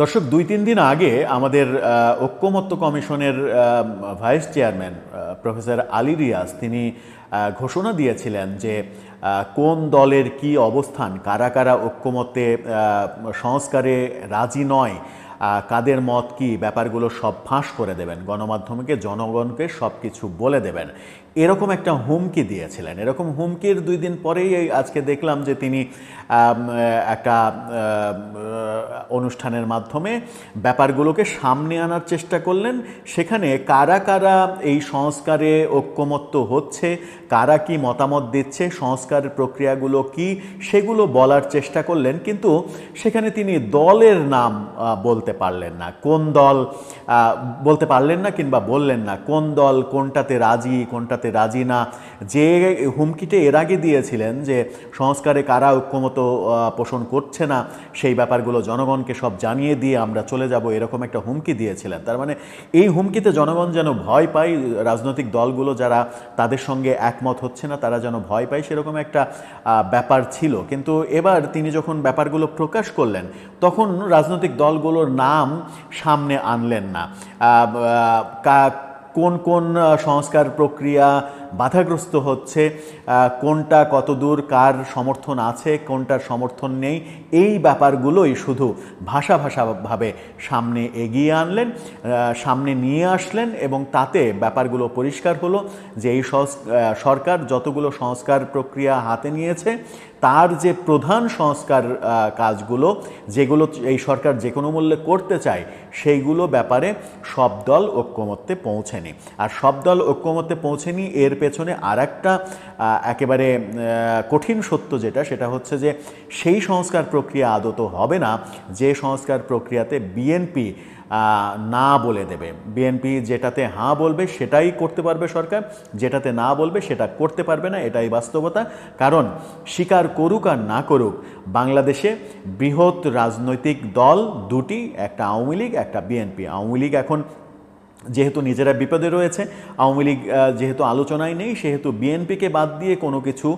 দর্শক, দুই, তিন দিন আগে আমাদের ঐক্যমত্য কমিশনের vice chairman professor Ali Riaz, তিনি ঘোষণা দিয়েছিলেন যে কোন দলের কি অবস্থান, কারা কারা ঐক্যমত্যে সংস্কারে রাজি নয় কাদের মত কি? ব্যাপারগুলো সব ফাঁস করে দেবেন। গণমাধ্যমকে, জনগণকে সব কিছু বলে দেবেন। এরকম একটা হুমকি দিয়েছিলেন। এরকম হুমকির দুই দিন পরেই আজকে দেখলাম যে তিনি একটা অনুষ্ঠানের মাধ্যমে ব্যাপারগুলোকে সামনে আনার চেষ্টা করলেন। সেখানে কারা কারা এই সংস্কারে ঐক্যমত্য হচ্ছে, কারা কি মতামত দিচ্ছে সংস্কার প্রক্রিয়াগুলো কি, সেগুলো বলার চেষ্টা করলেন। কিন্তু সেখানে তিনি দলের নাম বলতে পারলেন না। কোন দল বলতে পারলেন না কিংবা বললেন না কোন দল কোনটাতে রাজি কোনটাতে রাজি না। যে হুমকিটা এর আগে দিয়েছিলেন যে সংস্কারে কারা ঐক্যমত পোষণ করছে না, সেই ব্যাপারগুলো জনগণকে সব জানিয়ে দিয়ে আমরা চলে যাব, এরকম একটা হুমকি দিয়েছিলেন। তার মানে এই হুমকিতে জনগণ যেন ভয় পায়, রাজনৈতিক দলগুলো যারা তাদের সঙ্গে একমত হচ্ছে না, তারা যেন ভয় পায়, সেরকম একটা ব্যাপার ছিল। কিন্তু এবার তিনি যখন ব্যাপারগুলো প্রকাশ করলেন, তখন রাজনৈতিক দলগুলোর নাম সামনে আনলেন না। কোন কোন সংস্কার প্রক্রিয়া বাধাগ্রস্ত হচ্ছে কোনটা কতদূর, কার সমর্থন আছে, কোনটার সমর্থন নেই, এই ব্যাপারগুলোই শুধু ভাষা ভাষাভাবে সামনে এগিয়ে আনলেন সামনে নিয়ে আসলেন এবং তাতে ব্যাপারগুলো পরিষ্কার হলো যে এই সরকার যতগুলো সংস্কার প্রক্রিয়া হাতে নিয়েছে তার যে প্রধান সংস্কার কাজগুলো, যেগুলো এই সরকার যে কোনো মূল্যে করতে চায়, সেইগুলো ব্যাপারে সব দল ঐক্যমত্যে পৌঁছেনি। আর সব দল ঐক্যমত্যে পৌঁছেনি, এর পেছনে আর একটা একেবারে কঠিন সত্য যেটা, সেটা হচ্ছে যে সেই সংস্কার প্রক্রিয়া আদত হবে না, যে সংস্কার প্রক্রিয়াতে বিএনপি না বলে দেবে। বিএনপি যেটাতে হাঁ বলবে, সেটাই করতে পারবে সরকার। যেটাতে না বলবে, সেটা করতে পারবে না, এটাই বাস্তবতা। কারণ, স্বীকার করুক আর না করুক, বাংলাদেশে বৃহৎ রাজনৈতিক দল দুটি, একটা আওয়ামী লীগ, একটা বিএনপি। আওয়ামী লীগ এখন যেহেতু নিজেরা বিপদে রয়েছে, আওয়ামী লীগ যেহেতু আলোচনায় নেই, সেহেতু বিএনপিকে বাদ দিয়ে কোনো কিছু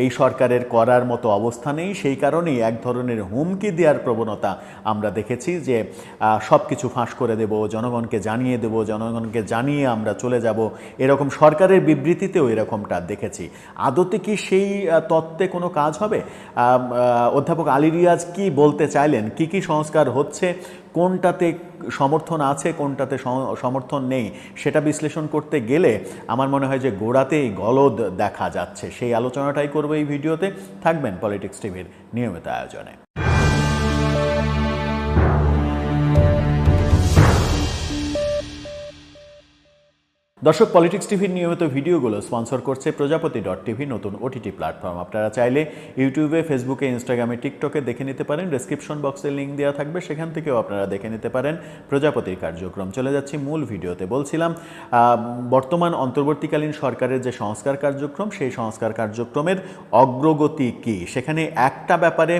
এই সরকারের করার মতো অবস্থা নেই। সেই কারণেই এক ধরনের হুমকি দেওয়ার প্রবণতা আমরা দেখেছি যে সব কিছু ফাঁস করে দেব, জনগণকে জানিয়ে দেব, জনগণকে জানিয়ে আমরা চলে যাব। এরকম সরকারের বিবৃতিতেও এরকমটা দেখেছি। আদতে কি সেই তত্ত্বে কোনো কাজ হবে? অধ্যাপক আলী রিয়াজ কি বলতে চাইলেন? কি কি সংস্কার হচ্ছে? কোনটাতে সমর্থন আছে, কোনটাতে সমর্থন নেই, সেটা বিশ্লেষণ করতে গেলে আমার মনে হয় যে গোড়াতেই গলদ দেখা যাচ্ছে। সেই আলোচনাটাই করব এই ভিডিওতে। থাকবেন পলিটিক্স টিভির নিয়মিত আয়োজনে। দর্শক পলিটিক্স টিভির নিয়মিত ভিডিওগুলো স্পন্সর করছে প্রজাপতি ডট টিভি, নতুন ওটিটি প্ল্যাটফর্ম। আপনারা চাইলে ইউটিউবে ফেসবুকে ইনস্টাগ্রামে টিকটকে দেখে নিতে পারেন। ডেসক্রিপশন বক্সে লিঙ্ক দেওয়া থাকবে। সেখান থেকেও আপনারা দেখে নিতে পারেন প্রজাপতির কার্যক্রম। চলে যাচ্ছি মূল ভিডিওতে। বলছিলাম বর্তমান অন্তর্বর্তীকালীন সরকারের যে সংস্কার কার্যক্রম, সেই সংস্কার কার্যক্রমের অগ্রগতি কি? সেখানে একটা ব্যাপারে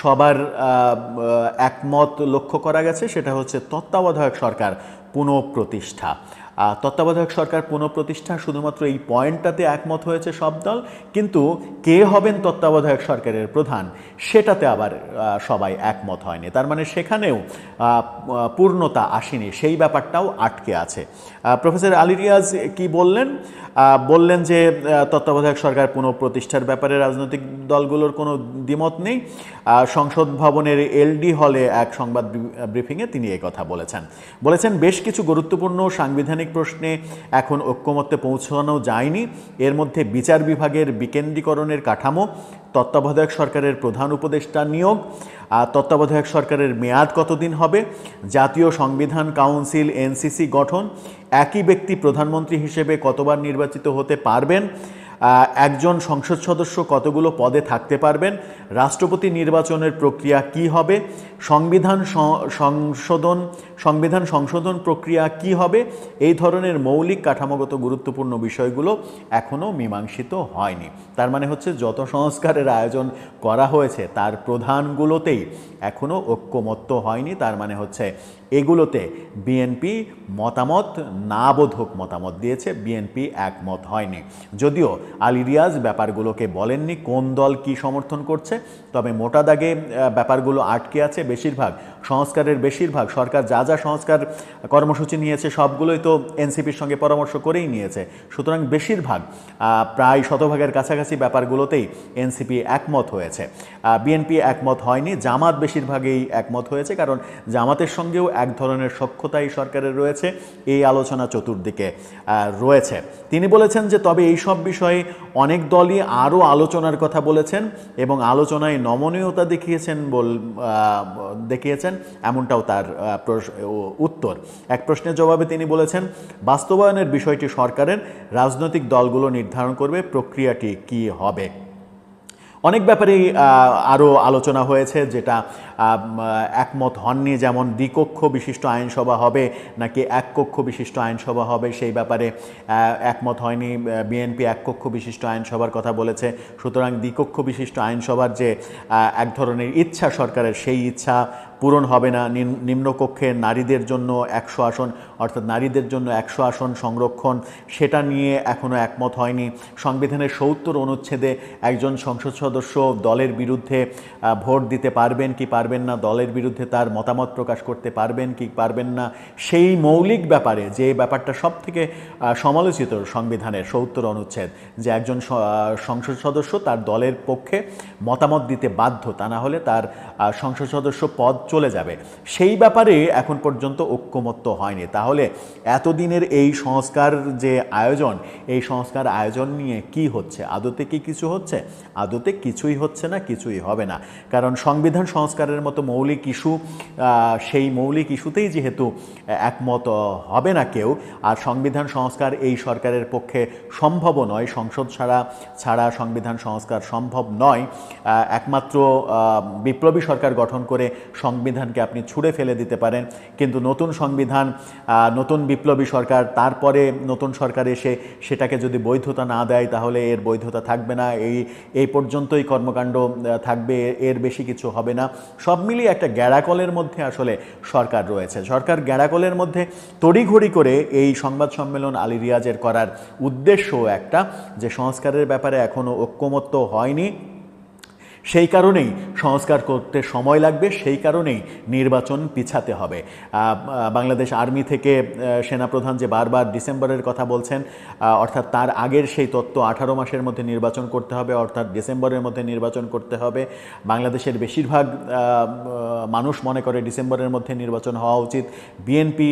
সবার একমত লক্ষ্য করা গেছে, সেটা হচ্ছে তত্ত্বাবধায়ক সরকার পুনঃপ্রতিষ্ঠা। তত্ত্বাবধায়ক সরকার পুনঃপ্রতিষ্ঠা, শুধুমাত্র এই পয়েন্টটাতে একমত হয়েছে সব দল, কিন্তু কে হবেন তত্ত্বাবধায়ক সরকারের প্রধান, সেটাতে আবার সবাই একমত হয়নি। তার মানে সেখানেও পূর্ণতা আসেনি, সেই ব্যাপারটাও আটকে আছে। প্রফেসর আলী রিয়াজ কি বললেন? বললেন যে তত্ত্বাবধায়ক সরকার পুনঃপ্রতিষ্ঠার ব্যাপারে রাজনৈতিক দলগুলোর কোনো দ্বিমত নেই। সংসদ ভবনের এলডি হলে এক সংবাদ ব্রিফিংয়ে তিনি কথা বলেছেন। বলেছেন, বেশ কিছু গুরুত্বপূর্ণ সাংবিধানিক প্রশ্নে এখন ঐক্যমত্যে পৌঁছানো যায়নি। এর মধ্যে বিচার বিভাগের বিকেন্দ্রীকরণের কাঠামো, তত্ত্বাবধায়ক সরকারের প্রধান উপদেষ্টা নিয়োগ তত্ত্বাবধায়ক সরকারের মেয়াদ কতদিন হবে, জাতীয় সংবিধান কাউন্সিল এনসিসি গঠন, একই ব্যক্তি প্রধানমন্ত্রী হিসেবে কতবার নির্বাচিত হতে পারবেন একজন সংসদ সদস্য কতগুলো পদে থাকতে পারবেন? রাষ্ট্রপতি নির্বাচনের প্রক্রিয়া কি হবে? সংবিধান সংশোধন সংবিধান সংশোধন প্রক্রিয়া কি হবে? এই ধরনের মৌলিক কাঠামোগত গুরুত্বপূর্ণ বিষয়গুলো এখনও মীমাংসিত হয়নি। তার মানে হচ্ছে যত সংস্কারের আয়োজন করা হয়েছে, তার প্রধানগুলোতেই এখনও ঐক্যমত্য হয়নি। তার মানে হচ্ছে এগুলোতে বিএনপি মতামত না বোধক মতামত দিয়েছে। বিএনপি একমত হয়নি। যদিও আলী রিয়াজ ব্যাপারগুলোকে বলেননি কোন দল কি সমর্থন করছে, তবে মোটা দাগে ব্যাপারগুলো আটকে আছে। বেশিরভাগ সংস্কারের বেশিরভাগ সরকার যা যা সংস্কার কর্মসূচি নিয়েছে সবগুলোই তো এনসিপির সঙ্গে পরামর্শ করেই নিয়েছে। সুতরাং বেশিরভাগ প্রায় শতভাগের কাছাকাছি ব্যাপারগুলোতেই এনসিপি একমত হয়েছে। বিএনপি একমত হয়নি জামাত বেশিরভাগই একমত হয়েছে কারণ জামাতের সঙ্গেও এক ধরনের সক্ষতাই সরকারের রয়েছে এই আলোচনা চতুর্দিকে রয়েছে। তিনি বলেছেন যে তবে এই সব বিষয়ে অনেক দলই আরও আলোচনার কথা বলেছেন এবং আলোচনায় নমনীয়তা দেখিয়েছেন বল আহ, দেখিয়েছেন এমনটাও তার উত্তর। এক প্রশ্নের জবাবে তিনি বলেছেন, বাস্তবায়নের বিষয়টি সরকারের রাজনৈতিক দলগুলো নির্ধারণ করবে, প্রক্রিয়াটি কি হবে? অনেক ব্যাপারেই আরও আলোচনা হয়েছে, যেটা একমত হননি যেমন দ্বিকক্ষ বিশিষ্ট আইনসভা হবে নাকি এক কক্ষ বিশিষ্ট আইনসভা হবে, সেই ব্যাপারে একমত হয়নি। বিএনপি এক কক্ষ বিশিষ্ট আইনসভার কথা বলেছে। সুতরাং দ্বিকক্ষ বিশিষ্ট আইনসভার যে এক ধরনের ইচ্ছা সরকারের, সেই ইচ্ছা পূরণ হবে না। নিম- নিম্নকক্ষে নারীদের জন্য একশো আসন, অর্থাৎ নারীদের জন্য একশো আসন সংরক্ষণ, সেটা নিয়ে এখনও একমত হয়নি। সংবিধানের সত্তর অনুচ্ছেদে একজন সংসদ সদস্য দলের বিরুদ্ধে ভোট দিতে পারবেন কি পারবেন না, দলের বিরুদ্ধে তার মতামত প্রকাশ করতে পারবেন কি পারবেন না, সেই মৌলিক ব্যাপারে যে ব্যাপারটা সব থেকে সমালোচিত সংবিধানের সত্তর অনুচ্ছেদ, যে একজন সংসদ সদস্য তার দলের পক্ষে মতামত দিতে বাধ্য, তা না হলে তার সংসদ সদস্য পদ চলে যাবে। সেই ব্যাপারে এখন পর্যন্ত ঐক্যমত্য হয়নি। তাহলে এতদিনের এই সংস্কার যে আয়োজন, এই সংস্কার আয়োজন নিয়ে কি হচ্ছে? আদতে কি কিছু হচ্ছে? আদতে কিছুই হচ্ছে না, কিছুই হবে না। কারণ সংবিধান সংস্কারের মতো মৌলিক ইস্যু সেই মৌলিক ইস্যুতেই যেহেতু একমত হবে না কেউ, আর সংবিধান সংস্কার এই সরকারের পক্ষে সম্ভব নয়, সংসদ ছাড়া ছাড়া সংবিধান সংস্কার সম্ভব নয়। একমাত্র বিপ্লবী সরকার গঠন করে সংবিধানকে আপনি ছুঁড়ে ফেলে দিতে পারেন, কিন্তু নতুন সংবিধান নতুন বিপ্লবী সরকার তারপরে নতুন সরকার এসে সেটাকে যদি বৈধতা না দেয়, তাহলে এর বৈধতা থাকবে না। এই এই পর্যন্তই কর্মকাণ্ড থাকবে, এর বেশি কিছু হবে না। সব মিলিয়ে একটা গ্যাড়াকলের মধ্যে আসলে সরকার রয়েছে। সরকার গ্যাড়াকলের মধ্যে তড়িঘড়ি করে এই সংবাদ সম্মেলন আলী রিয়াজের করার উদ্দেশ্য একটা, যে সংস্কারের ব্যাপারে এখনও ঐক্যমত্য হয়নি। সেই কারণেই সংস্কার করতে সময় লাগবে, সেই কারণেই নির্বাচন পিছাতে হবে। বাংলাদেশ আর্মি থেকে সেনাপ্রধান যে বারবার ডিসেম্বরের কথা বলছেন অর্থাৎ তার আগের সেই তত্ত্ব আঠারো মাসের মধ্যে নির্বাচন করতে হবে, অর্থাৎ ডিসেম্বরের মধ্যে নির্বাচন করতে হবে। বাংলাদেশের বেশিরভাগ মানুষ মনে করে ডিসেম্বরের মধ্যে নির্বাচন হওয়া উচিত। বিএনপি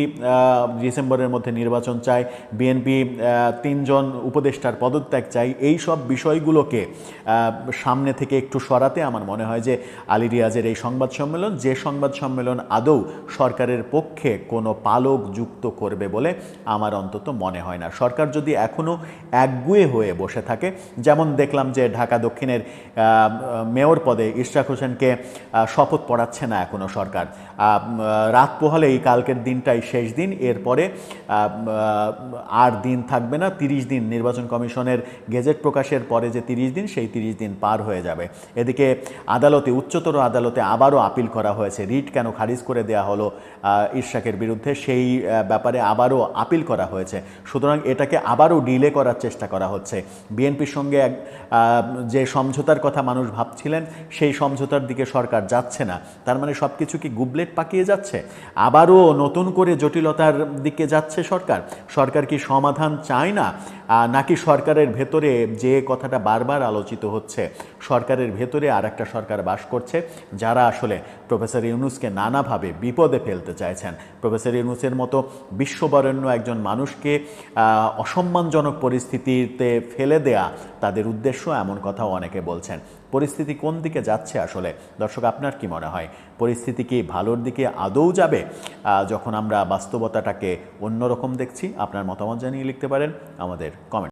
ডিসেম্বরের মধ্যে নির্বাচন চায়। বিএনপি তিনজন উপদেষ্টার পদত্যাগ চাই এই সব বিষয়গুলোকে সামনে থেকে একটু সরাতে আমার মনে হয় যে আলী রিয়াজের এই সংবাদ সম্মেলন, যে সংবাদ সম্মেলন আদৌ সরকারের পক্ষে কোনো পালক যুক্ত করবে বলে আমার অন্তত মনে হয় না। সরকার যদি এখনও একগুয়ে হয়ে বসে থাকে, যেমন দেখলাম যে ঢাকা দক্ষিণের মেয়র পদে ইশরাক হোসেনকে শপথ পড়াচ্ছে না এখনও সরকার। রাত পোহালেই কালকের দিনটাই শেষ দিন, এরপরে আর দিন থাকবে না, তিরিশ দিন নির্বাচন কমিশনের গেজেট প্রকাশের পরে যে তিরিশ দিন, সেই তিরিশ দিন পার হয়ে যাবে। এদিকে আদালতে, উচ্চতর আদালতে আবারও আপিল করা হয়েছে। রিট কেন খারিজ করে দেওয়া হলো ইশরাকের বিরুদ্ধে সেই ব্যাপারে আবারও আপিল করা হয়েছে। সুতরাং এটাকে আবারও ডিলে করার চেষ্টা করা হচ্ছে। বিএনপির সঙ্গে এক যে সমঝোতার কথা মানুষ ভাবছিলেন, সেই সমঝোতার দিকে সরকার যাচ্ছে না। তার মানে সব কিছু কি গুবলেট পাকিয়ে যাচ্ছে? আবারও নতুন করে জটিলতার দিকে যাচ্ছে সরকার? সরকার কি সমাধান চায় না? নাকি সরকারের ভেতরে যে কথাটা বারবার আলোচিত হচ্ছে, সরকারের ভেতরে আর একটা সরকার বাস করছে, যারা আসলে প্রফেসর ইউনুসকে নানাভাবে বিপদে ফেলতে চাইছেন। প্রফেসর ইউনুসের মতো বিশ্ববরেণ্য একজন মানুষকে অসম্মানজনক পরিস্থিতিতে ফেলে দেয়া তাদের উদ্দেশ্য এমন কথাও অনেকে বলছেন। পরিস্থিতি কোন দিকে যাচ্ছে আসলে? দর্শক, আপনার কি মনে হয়? পরিস্থিতি কি ভালোর দিকে আদৌ যাবে? যখন আমরা বাস্তবতাটাকে অন্যরকম দেখছি, আপনার মতামত জানিয়ে লিখতে পারেন আমাদের কমেন্ট